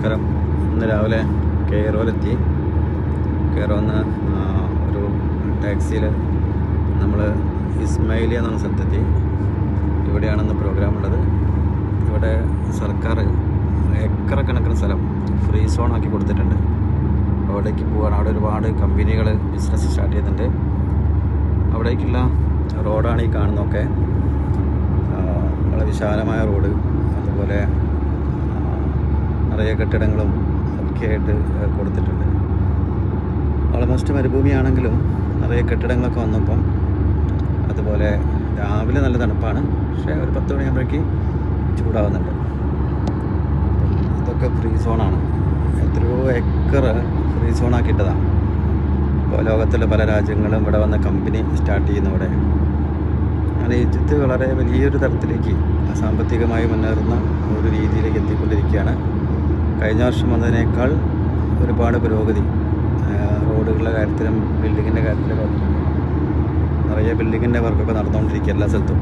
നമസ്കാരം. ഇന്ന് രാവിലെ കെയറോയിലെത്തി കെയറോന്ന് ഒരു ടാക്സിയിൽ നമ്മൾ ഇസ്മൈലിയ എന്ന സ്ഥലത്തെത്തി. ഇവിടെയാണെന്ന് പ്രോഗ്രാം ഉള്ളത്. ഇവിടെ സർക്കാർ ഏക്കർ കണക്കിന് സ്ഥലം ഫ്രീ സോൺ ആക്കി കൊടുത്തിട്ടുണ്ട്. അവിടേക്ക് പോകാൻ അവിടെ ഒരുപാട് കമ്പനികൾ ബിസിനസ് സ്റ്റാർട്ട് ചെയ്യുന്നുണ്ട് അവിടേക്കുള്ള റോഡാണ് ഈ കാണുന്നതൊക്കെ. വളരെ വിശാലമായ റോഡ് അതുപോലെ നിറയെ കെട്ടിടങ്ങളും ഒക്കെ ആയിട്ട് കൊടുത്തിട്ടുണ്ട്. ഓൾമോസ്റ്റ് മരുഭൂമിയാണെങ്കിലും നിറയെ കെട്ടിടങ്ങളൊക്കെ വന്നപ്പം അതുപോലെ രാവിലെ നല്ല തണുപ്പാണ്. പക്ഷേ ഒരു പത്ത് മണിയാകുമ്പോഴേക്ക് ചൂടാവുന്നുണ്ട്. ഇതൊക്കെ ഫ്രീ സോണാണ്. എത്രയോ ഏക്കർ ഫ്രീ സോണാക്കിയിട്ടതാണ്. ഇപ്പോൾ ലോകത്തിലെ പല രാജ്യങ്ങളും ഇവിടെ വന്ന കമ്പനി സ്റ്റാർട്ട് ചെയ്യുന്ന ഇവിടെ അങ്ങനെ ഈജിപ്ത് വളരെ വലിയൊരു തരത്തിലേക്ക് സാമ്പത്തികമായി മുന്നേറുന്ന ഒരു രീതിയിലേക്ക് എത്തിക്കൊണ്ടിരിക്കുകയാണ്. കഴിഞ്ഞ വർഷം വന്നതിനേക്കാൾ ഒരുപാട് പുരോഗതി. റോഡുകളുടെ കാര്യത്തിലും ബിൽഡിങ്ങിന്റെ കാര്യത്തിലും നിറയെ ബിൽഡിങ്ങിന്റെ വർക്കൊക്കെ നടന്നുകൊണ്ടിരിക്കുക എല്ലാ സ്ഥലത്തും.